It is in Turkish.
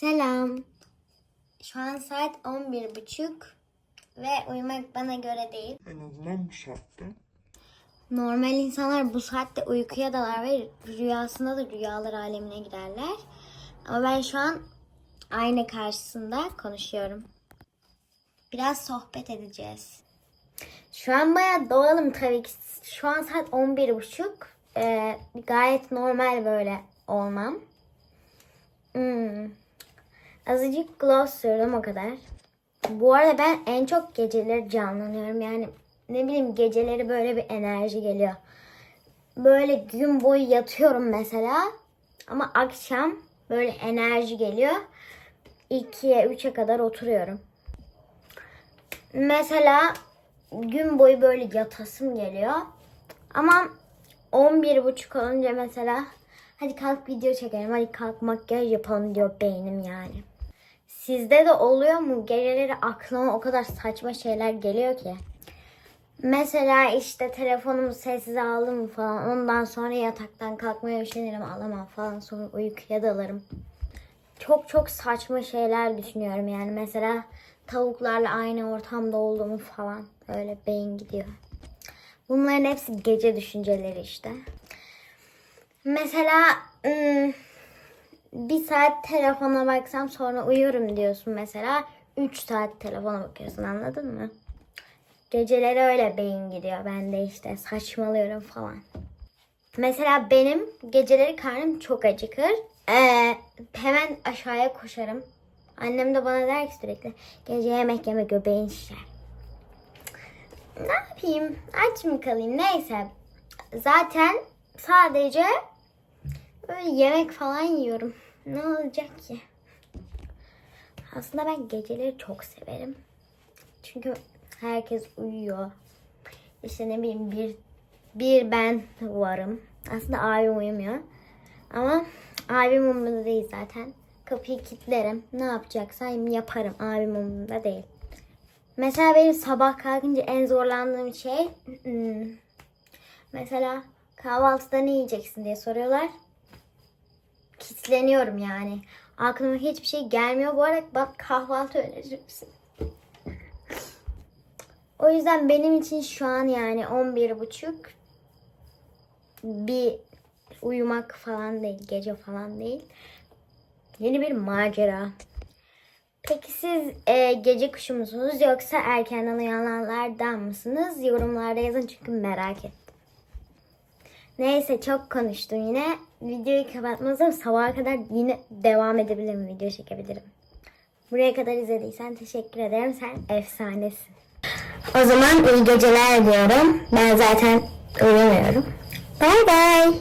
Selam. Şu an saat 11.30 ve uyumak bana göre değil. En azından bu saatte. Normal insanlar bu saatte uykuya dalar ve rüyasında da rüyalar alemine giderler. Ama ben şu an ayna karşısında konuşuyorum. Biraz sohbet edeceğiz. Şu an bayağı doğalım tabii ki. Şu an saat 11.30. Ee, gayet normal böyle olmam. Azıcık gloss sürdüm o kadar. Bu arada ben en çok geceleri canlanıyorum. Yani ne bileyim geceleri böyle bir enerji geliyor. Böyle gün boyu yatıyorum mesela. Ama akşam böyle enerji geliyor. 2'ye 3'e kadar oturuyorum. Mesela gün boyu böyle yatasım geliyor. Ama 11.30 olunca mesela hadi kalk video çekelim, hadi kalk makyaj yapalım diyor beynim yani. Sizde de oluyor mu? Geceleri aklıma o kadar saçma şeyler geliyor ki. Mesela işte telefonumu sessize aldım falan. Ondan sonra yataktan kalkmaya üşenirim alamam falan. Sonra uykuya dalarım. Çok çok saçma şeyler düşünüyorum yani. Mesela tavuklarla aynı ortamda olduğumu falan. Öyle beyin gidiyor. Bunların hepsi gece düşünceleri işte. Mesela ım, bir saat telefona baksam sonra uyuyorum diyorsun mesela. 3 saat telefona bakıyorsun anladın mı? Geceleri öyle beyin gidiyor. Ben de işte saçmalıyorum falan. Mesela benim geceleri karnım çok acıkır. Ee, hemen aşağıya koşarım. Annem de bana der ki sürekli gece yemek yeme göbeğin şişer. Ne yapayım? Aç mı kalayım? Neyse. Zaten sadece böyle yemek falan yiyorum. Ne olacak ki? Aslında ben geceleri çok severim. Çünkü herkes uyuyor. İşte ne bileyim bir, bir ben varım. Aslında abim uyumuyor. Ama abim umurunda değil zaten. Kapıyı kilitlerim. Ne yapacaksam yaparım. Abim umurunda değil. Mesela benim sabah kalkınca en zorlandığım şey hmm, mesela kahvaltıda ne yiyeceksin diye soruyorlar. Kitleniyorum yani. Aklıma hiçbir şey gelmiyor. Bu arada bak kahvaltı önerir misin? O yüzden benim için şu an yani 11.30 bir uyumak falan değil, gece falan değil. Yeni bir macera. Peki siz e, gece kuşu musunuz yoksa erkenden uyananlardan mısınız? Yorumlarda yazın çünkü merak ettim. Neyse çok konuştum yine. Videoyu kapatmazsam sabaha kadar yine devam edebilirim, video çekebilirim. Buraya kadar izlediysen teşekkür ederim. Sen efsanesin. O zaman iyi geceler diyorum. Ben zaten uyumuyorum. Bay bay.